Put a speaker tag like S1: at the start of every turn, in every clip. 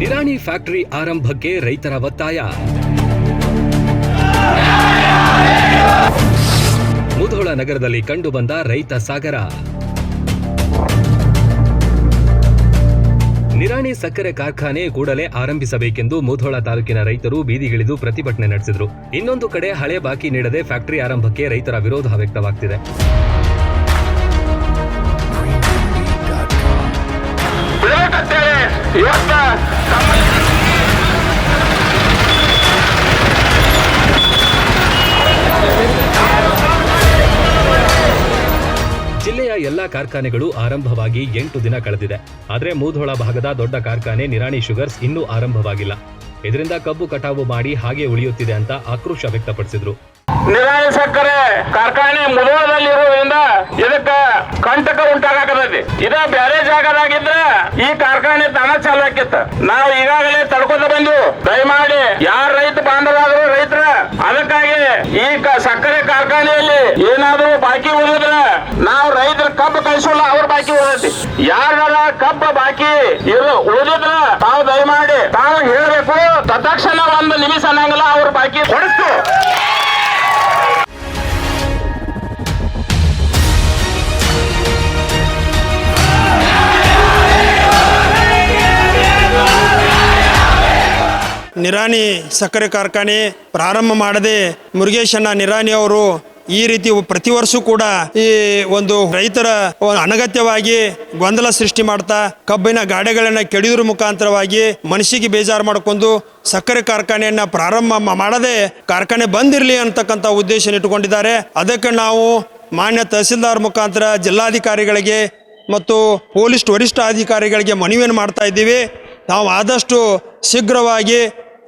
S1: Nirani factory ಆರಂಭಕ್ಕೆ ರೈತರ ಒತ್ತಾಯ. ಮುಧೋಳ ನಗರದಲ್ಲಿ ಕಂಡುಬಂದ ರೈತ ಸಾಗರ. ನಿರಾಣಿ ಸಕ್ಕರೆ ಕಾರ್ಖಾನೆ ಕೂಡಲೇ ಆರಂಭಿಸಬೇಕೆಂದು ಮುಧೋಳ ತಾಲೂಕಿನ ರೈತರು ಬೀದಿಗಿಳಿದು ಪ್ರತಿಭಟನೆ ನಡೆಸಿದರು. ಇನ್ನೊಂದು ಕಡೆ ಹಳೆ ಬಾಕಿ ನೀಡದೆ ಫ್ಯಾಕ್ಟರಿ ಆರಂಭಕ್ಕೆ ರೈತರ ವಿರೋಧ ವ್ಯಕ್ತವಾಗ್ತಿದೆ. ಜಿಲ್ಲೆಯ ಎಲ್ಲಾ ಕಾರ್ಖಾನೆಗಳು ಆರಂಭವಾಗಿ ಎಂಟು ದಿನ ಕಳೆದಿದೆ. ಆದರೆ ಮೂಧೋಳ ಭಾಗದ ದೊಡ್ಡ ಕಾರ್ಖಾನೆ ನಿರಾಣಿ ಶುಗರ್ಸ್ ಇನ್ನೂ ಆರಂಭವಾಗಿಲ್ಲ. ಇದರಿಂದ ಕಬ್ಬು ಕಟಾವು ಮಾಡಿ ಹಾಗೆ ಉಳಿಯುತ್ತಿದೆ ಅಂತ ಆಕ್ರೋಶ ವ್ಯಕ್ತಪಡಿಸಿದ್ರು.
S2: ನಿರಾಳಿ ಸಕ್ಕರೆ ಕಾರ್ಖಾನೆ ಮುಧೋಳದಲ್ಲಿ ಇರುವುದರಿಂದ ಇದಕ್ಕ ಕಂಟಕ ಉಂಟಾಗತೈತಿ ಇದ ಬೇರೆ ಜಾಗದಾಗಿದ್ರ ಈ ಕಾರ್ಖಾನೆ ತಾನ ಚಾಲು ಆಕಿತ್ತ ನಾವು ಈಗಾಗಲೇ ತಡ್ಕೊತ ಬಂದು ದಯಮಾಡಿ ಯಾರ ರೈತ ಬಾಂಧವಾದ್ರು ರೈತರ, ಅದಕ್ಕಾಗಿ ಈ ಸಕ್ಕರೆ ಕಾರ್ಖಾನೆಯಲ್ಲಿ ಏನಾದರೂ ಬಾಕಿ ಉಳಿದ್ರ ನಾವು ರೈತರ ಕಬ್ಬು ಕಳಿಸೋಲ್ಲ, ಅವ್ರ ಬಾಕಿ ಉಳಿದೈತಿ ಯಾರ ಕಬ್ಬ ಬಾಕಿ ಇರು, ಉಳಿದಿದ್ರ ತಾವು ದಯಮಾಡಿ ತಾವು ಹೇಳ್ಬೇಕು, ತತ್ಕ್ಷಣ ಒಂದು ನಿಮಿಷ ಅನ್ನಂಗಿಲ್ಲ, ಅವ್ರ ಬಾಕಿ ಕೊಡಿಸ್ತು
S3: ನಿರಾಣಿ ಸಕ್ಕರೆ ಕಾರ್ಖಾನೆ ಪ್ರಾರಂಭ ಮಾಡದೆ ಮುರುಗೇಶಣ್ಣ ನಿರಾಣಿ ಅವರು ಈ ರೀತಿ ಪ್ರತಿ ವರ್ಷ ಕೂಡ ಈ ಒಂದು ರೈತರ ಅನಗತ್ಯವಾಗಿ ಗೊಂದಲ ಸೃಷ್ಟಿ ಮಾಡ್ತಾ ಕಬ್ಬಿನ ಗಾಡೆಗಳನ್ನ ಕೆಡಿದ್ರ ಮುಖಾಂತರವಾಗಿ ಮನಸ್ಸಿಗೆ ಬೇಜಾರು ಮಾಡಿಕೊಂಡು ಸಕ್ಕರೆ ಕಾರ್ಖಾನೆಯನ್ನ ಪ್ರಾರಂಭ ಮಾಡದೆ ಕಾರ್ಖಾನೆ ಬಂದಿರಲಿ ಅಂತಕ್ಕಂಥ ಉದ್ದೇಶ ಇಟ್ಟುಕೊಂಡಿದ್ದಾರೆ. ಅದಕ್ಕೆ ನಾವು ಮಾನ್ಯ ತಹಸೀಲ್ದಾರ್ ಮುಖಾಂತರ ಜಿಲ್ಲಾಧಿಕಾರಿಗಳಿಗೆ ಮತ್ತು ಪೊಲೀಸ್ ವರಿಷ್ಠ ಅಧಿಕಾರಿಗಳಿಗೆ ಮನವಿಯನ್ನು ಮಾಡ್ತಾ ಇದ್ದೀವಿ. ನಾವು ಆದಷ್ಟು ಶೀಘ್ರವಾಗಿ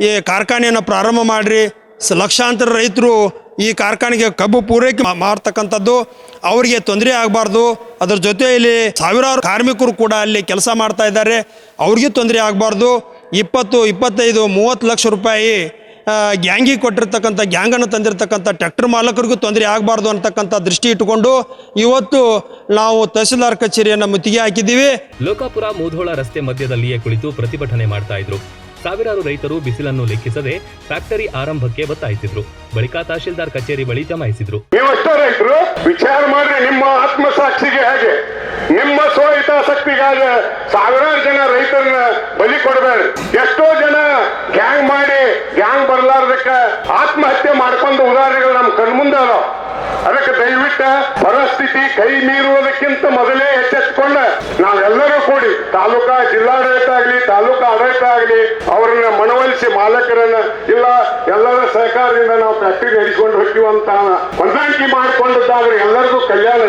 S3: ಈ ಕಾರ್ಖಾನೆಯನ್ನು ಪ್ರಾರಂಭ ಮಾಡಿರಿ. ಲಕ್ಷಾಂತರ ರೈತರು ಈ ಕಾರ್ಖಾನೆಗೆ ಕಬ್ಬು ಪೂರೈಕೆ ಮಾಡ್ತಕ್ಕಂಥದ್ದು ಅವರಿಗೆ ತೊಂದರೆ ಆಗಬಾರ್ದು. ಅದರ ಜೊತೆಯಲ್ಲಿ ಸಾವಿರಾರು ಕಾರ್ಮಿಕರು ಕೂಡ ಅಲ್ಲಿ ಕೆಲಸ ಮಾಡ್ತಾ ಇದ್ದಾರೆ. ಅವ್ರಿಗೂ ತೊಂದರೆ ಆಗಬಾರ್ದು. ಇಪ್ಪತ್ತು, ಇಪ್ಪತ್ತೈದು, ಮೂವತ್ತು ಲಕ್ಷ ರೂಪಾಯಿ ಗ್ಯಾಂಗಿಗೆ ಕೊಟ್ಟಿರ್ತಕ್ಕಂಥ, ಗ್ಯಾಂಗನ್ನು ತಂದಿರತಕ್ಕಂಥ ಟ್ರ್ಯಾಕ್ಟರ್ ಮಾಲಕರಿಗೂ ತೊಂದರೆ ಆಗಬಾರ್ದು ಅಂತಕ್ಕಂಥ ದೃಷ್ಟಿ ಇಟ್ಟುಕೊಂಡು ಇವತ್ತು ನಾವು ತಹಸೀಲ್ದಾರ್ ಕಚೇರಿಯನ್ನು ಮುತ್ತಿಗೆ ಹಾಕಿದ್ದೀವಿ.
S1: ಲೋಕಾಪುರ ಮೂಧೋಳ ರಸ್ತೆ ಮಧ್ಯದಲ್ಲಿಯೇ ಕುಳಿತು ಪ್ರತಿಭಟನೆ ಮಾಡ್ತಾ ಇದ್ರು. ಸಾವಿರಾರು ರೈತರು ಬಿಸಿಲನ್ನು ಲೆಕ್ಕಿಸದೆ ಫ್ಯಾಕ್ಟರಿ ಆರಂಭಕ್ಕೆ ಒತ್ತಾಯಿಸಿದ್ರು. ಬಳಿಕ ತಹಶೀಲ್ದಾರ್ ಕಚೇರಿ ಬಳಿ ಜಮಾಯಿಸಿದ್ರು.
S4: ರೈತರು? ವಿಚಾರ ಮಾಡ್ರಿ ನಿಮ್ಮ ಆತ್ಮಸಾಕ್ಷಿಗೆ ಹಾಗೆ? ನಿಮ್ಮ ಸ್ವಹಿತಾಸಕ್ತಿಗಾಗಿ ಸಾವಿರಾರು ಜನ ರೈತರನ್ನ ಬಲಿ ಕೊಡಬೇಡಿ ಎಷ್ಟೋ ಜನ ಗ್ಯಾಂಗ್ ಮಾಡಿ ಗ್ಯಾಂಗ್ ಬರ್ಲಾರ್ದಕ್ಕ ಆತ್ಮಹತ್ಯೆ ಮಾಡ್ಕೊಂಡು ಉದಾಹರಣೆಗಳು ನಮ್ಮ ಕಣ್ಮುಂದ ಅದಕ್ಕೆ ದಯವಿಟ್ಟು ಪರಿಸ್ಥಿತಿ ಕೈ ಮೀರುವುದಕ್ಕಿಂತ ಮೊದಲೇ ಎಚ್ಚೆತ್ತುಕೊಂಡ ನಾವೆಲ್ಲರೂ ಕೂಡಿ ತಾಲೂಕಾ ಜಿಲ್ಲಾಡಳಿತ ಆಗಲಿ, ತಾಲೂಕಾ ಆಡಳಿತ ಆಗಲಿ, ಅವರನ್ನ ಮನವೊಲಿಸಿ ಮಾಲಕರನ್ನ ಇಲ್ಲ ಎಲ್ಲರ ಸಹಕಾರದಿಂದ ನಾವು ಫ್ಯಾಕ್ಟರಿ ನಡೆಸಿಕೊಂಡು ಹೋಗ್ತೀವಿ ಅಂತ ಹೊಂದಾಣಿಕೆ ಮಾಡಿಕೊಂಡಿದ್ದಾದ್ರೆ ಎಲ್ಲರಿಗೂ ಕಲ್ಯಾಣ.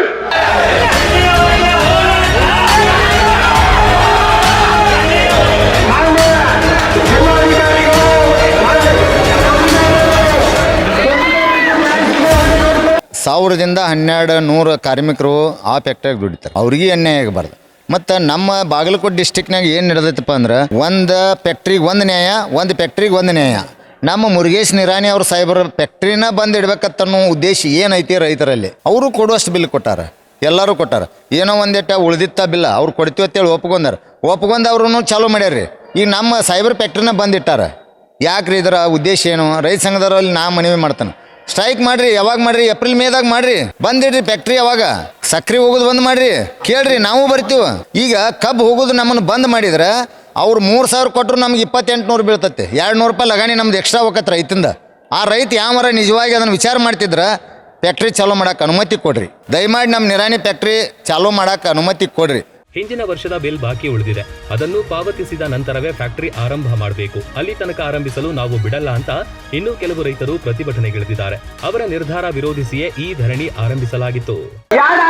S5: ಸಾವಿರದಿಂದ ಹನ್ನೆರಡು ನೂರು ಕಾರ್ಮಿಕರು ಆ ಫ್ಯಾಕ್ಟ್ರಿಯಾಗ ದುಡಿತಾರೆ. ಅವ್ರಿಗೆ ಅನ್ಯಾಯ ಆಗಬಾರ್ದು. ಮತ್ತು ನಮ್ಮ ಬಾಗಲಕೋಟೆ ಡಿಸ್ಟಿಕ್ನಾಗ ಏನು ನಡೆದೈತಪ್ಪ ಅಂದ್ರೆ ಒಂದು ಫ್ಯಾಕ್ಟ್ರಿಗೆ ಒಂದು ನ್ಯಾಯ, ಒಂದು ಫ್ಯಾಕ್ಟ್ರಿಗೆ ಒಂದು ನ್ಯಾಯ. ನಮ್ಮ ಮುರುಗೇಶ್ ನಿರಾಣಿ ಅವ್ರ ಸಾಹೇಬರ ಫ್ಯಾಕ್ಟ್ರಿನ ಬಂದು ಇಡ್ಬೇಕತ್ತನ್ನೋ ಉದ್ದೇಶ ಏನೈತಿ ರೈತರಲ್ಲಿ. ಅವರು ಕೊಡುವಷ್ಟು ಬಿಲ್ ಕೊಟ್ಟಾರ. ಎಲ್ಲರೂ ಕೊಟ್ಟಾರ. ಏನೋ ಒಂದೆಟ್ಟ ಉಳಿದಿತ್ತ ಬಿಲ್ಲ ಅವ್ರು ಕೊಡ್ತೀವಿ ಅಂತೇಳಿ ಒಪ್ಕೊಂಡಾರ. ಒಪ್ಕೊಂಡು ಅವ್ರೂ ಚಾಲೂ ಮಾಡ್ಯಾರ್ರಿ. ಈಗ ನಮ್ಮ ಸೈಬರ್ ಫ್ಯಾಕ್ಟ್ರಿನ ಬಂದಿಟ್ಟಾರ ಯಾಕ್ರಿ ಇದರ ಉದ್ದೇಶ ಏನು? ರೈತ ಸಂಘದವರಲ್ಲಿ ನಾ ಮನವಿ ಮಾಡ್ತಾನೆ. ಸ್ಟ್ರೈಕ್ ಮಾಡ್ರಿ, ಯಾವಾಗ ಮಾಡ್ರಿ, ಏಪ್ರಿಲ್ ಮೇದಾಗ ಮಾಡ್ರಿ. ಬಂದಿಡ್ರಿ ಫ್ಯಾಕ್ಟ್ರಿ ಯಾವಾಗ. ಸಕ್ರಿ ಹೋಗುದು ಬಂದ್ ಮಾಡ್ರಿ. ಕೇಳ್ರಿ, ನಾವು ಬರ್ತೀವಿ. ಈಗ ಕಬ್ಬು ಹೋಗುದು ನಮ್ಮನ್ನು ಬಂದ್ ಮಾಡಿದ್ರೆ, ಅವ್ರು ಮೂರು ಸಾವಿರ ಕೊಟ್ಟರು ನಮ್ಗೆ ಇಪ್ಪತ್ತೆಂಟು ನೂರು ಬೀಳ್ತತ್ತೆ ಎರಡು ನೂರು ರೂಪಾಯಿ ಲಗಾಣಿ ನಮ್ದು ಎಕ್ಸ್ಟ್ರಾ ಹೋಗತ್ತೆ ರೈತಿಂದ. ಆ ರೈತ ಯಾವ ನಿಜವಾಗಿ ಅದನ್ನು ವಿಚಾರ ಮಾಡ್ತಿದ್ರ ಫ್ಯಾಕ್ಟ್ರಿ ಚಾಲೂ ಮಾಡಕ್ಕೆ ಅನುಮತಿ ಕೊಡ್ರಿ. ದಯಮಾಡಿ ನಮ್ಮ ನಿರಾಣಿ ಫ್ಯಾಕ್ಟ್ರಿ ಚಾಲೂ ಮಾಡಕ್ಕೆ ಅನುಮತಿ ಕೊಡ್ರಿ.
S1: ಹಿಂದಿನ ವರ್ಷದ ಬಿಲ್ ಬಾಕಿ ಉಳಿದಿದೆ. ಅದನ್ನು ಪಾವತಿಸಿದ ನಂತರವೇ ಫ್ಯಾಕ್ಟರಿ ಆರಂಭ ಮಾಡಬೇಕು. ಅಲ್ಲಿ ತನಕ ಆರಂಭಿಸಲು ನಾವು ಬಿಡಲ್ಲ ಅಂತ ಇನ್ನೂ ಕೆಲವು ರೈತರು ಪ್ರತಿಭಟನೆಗಿಳಿದಿದ್ದಾರೆ. ಅವರ ನಿರ್ಧಾರ ವಿರೋಧಿಸಿಯೇ ಈ ಧರಣಿ ಆರಂಭಿಸಲಾಗಿತ್ತು.
S2: ಯಾರು?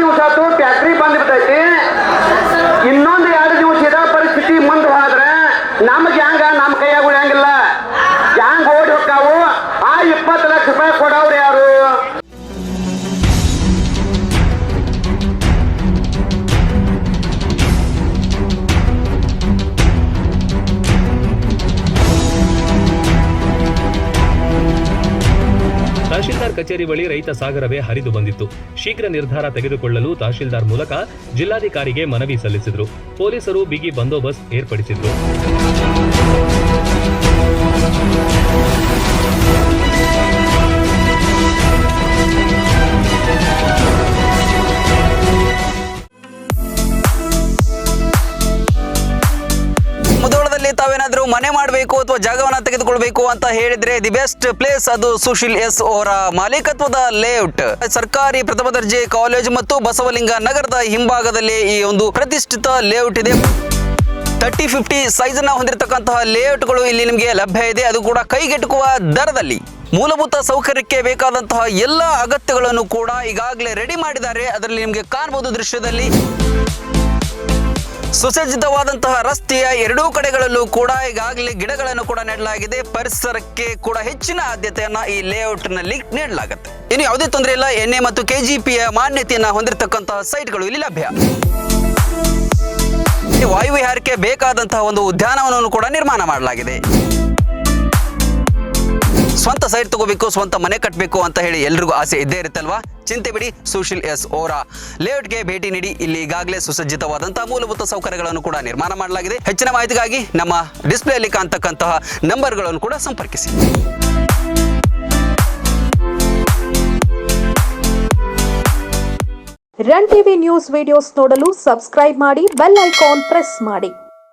S2: ದಿವಸ ನಮ್ಮ
S1: ಕಚೇರಿ ಬಳಿ ರೈತ ಸಾಗರವೇ ಹರಿದು ಬಂದಿತ್ತು. ಶೀಘ್ರ ನಿರ್ಧಾರ ತೆಗೆದುಕೊಳ್ಳಲು ತಹಶೀಲ್ದಾರ್ ಮೂಲಕ ಜಿಲ್ಲಾಧಿಕಾರಿಗೆ ಮನವಿ ಸಲ್ಲಿಸಿದರು. ಪೊಲೀಸರು ಬಿಗಿ ಬಂದೋಬಸ್ತ್ ಏರ್ಪಡಿಸಿದ್ರು.
S6: ತಾವೇನಾದ್ರೂ ಮನೆ ಮಾಡಬೇಕು ಅಥವಾ ಜಾಗವನ್ನ ತೆಗೆದುಕೊಳ್ಬೇಕು ಅಂತ ಹೇಳಿದ್ರೆ ದಿ ಬೆಸ್ಟ್ ಪ್ಲೇಸ್ ಅದು ಸುಶೀಲ್ ಎಸ್ ಅವರ ಮಾಲೀಕತ್ವದ ಲೇಔಟ್ ಸರ್ಕಾರಿ ಪ್ರಥಮ ದರ್ಜೆ ಕಾಲೇಜು ಮತ್ತು ಬಸವಲಿಂಗ ನಗರದ ಹಿಂಭಾಗದಲ್ಲಿ ಈ ಒಂದು ಪ್ರತಿಷ್ಠಿತ ಲೇಔಟ್ ಇದೆ. ತರ್ಟಿ ಫಿಫ್ಟಿ ಸೈಜ್ನ ಹೊಂದಿರತಕ್ಕಂತಹ ಲೇಔಟ್ಗಳು ಇಲ್ಲಿ ನಿಮಗೆ ಲಭ್ಯ ಇದೆ. ಅದು ಕೂಡ ಕೈಗೆಟುಕುವ ದರದಲ್ಲಿ. ಮೂಲಭೂತ ಸೌಕರ್ಯಕ್ಕೆ ಬೇಕಾದಂತಹ ಎಲ್ಲ ಅಗತ್ಯಗಳನ್ನು ಕೂಡ ಈಗಾಗಲೇ ರೆಡಿ ಮಾಡಿದ್ದಾರೆ. ಅದರಲ್ಲಿ ನಿಮಗೆ ಕಾಣಬಹುದು ದೃಶ್ಯದಲ್ಲಿ. ಸುಸಜ್ಜಿತವಾದಂತಹ ರಸ್ತೆಯ ಎರಡೂ ಕಡೆಗಳಲ್ಲೂ ಕೂಡ ಈಗಾಗಲೇ ಗಿಡಗಳನ್ನು ಕೂಡ ನೆಡಲಾಗಿದೆ. ಪರಿಸರಕ್ಕೆ ಕೂಡ ಹೆಚ್ಚಿನ ಆದ್ಯತೆಯನ್ನ ಈ ಲೇಔಟ್ನಲ್ಲಿ ನೀಡಲಾಗುತ್ತೆ. ಇನ್ನು ಯಾವುದೇ ತೊಂದರೆ ಇಲ್ಲ. ಎನ್ಎ ಮತ್ತು ಕೆಜಿಪಿಯ ಮಾನ್ಯತೆಯನ್ನ ಹೊಂದಿರತಕ್ಕಂತಹ ಸೈಟ್ಗಳು ಇಲ್ಲಿ ಲಭ್ಯ. ವಾಯುವಿಹಾರಕ್ಕೆ ಬೇಕಾದಂತಹ ಒಂದು ಉದ್ಯಾನವನವನ್ನು ಕೂಡ ನಿರ್ಮಾಣ ಮಾಡಲಾಗಿದೆ. ಸ್ವಂತ ಸೈಟ್ ತಗೋಬೇಕು, ಸ್ವಂತ ಮನೆ ಕಟ್ಟಬೇಕು ಅಂತ ಹೇಳಿ ಎಲ್ರಿಗೂ ಆಸೆ ಇದ್ದೇ ಇರುತ್ತಲ್ವಾ? ಚಿಂತೆ ಬಿಡಿ, ಸುಶೀಲ್ ಎಸ್ ಓರಾ. ಲೇಔಟ್ಗೆ ಭೇಟಿ ನೀಡಿ, ಇಲ್ಲಿ ಈಗಾಗಲೇ ಸುಸಜ್ಜಿತವಾದಂತಹ ಮೂಲಭೂತ ಸೌಕರ್ಯಗಳನ್ನು ಕೂಡ ನಿರ್ಮಾಣ ಮಾಡಲಾಗಿದೆ. ಹೆಚ್ಚಿನ ಮಾಹಿತಿಗಾಗಿ ನಮ್ಮ ಡಿಸ್ಪ್ಲೇಯಲ್ಲಿ ಕಾಣ್ತಕ್ಕಂತಹ ನಂಬರ್ಗಳನ್ನು ಕೂಡ ಸಂಪರ್ಕಿಸಿ.
S7: ರನ್ ಟಿವಿ ನ್ಯೂಸ್ ವಿಡಿಯೋಸ್ ನೋಡಲು ಸಬ್ಸ್ಕ್ರೈಬ್ ಮಾಡಿ, ಬೆಲ್ ಐಕಾನ್ ಪ್ರೆಸ್ ಮಾಡಿ.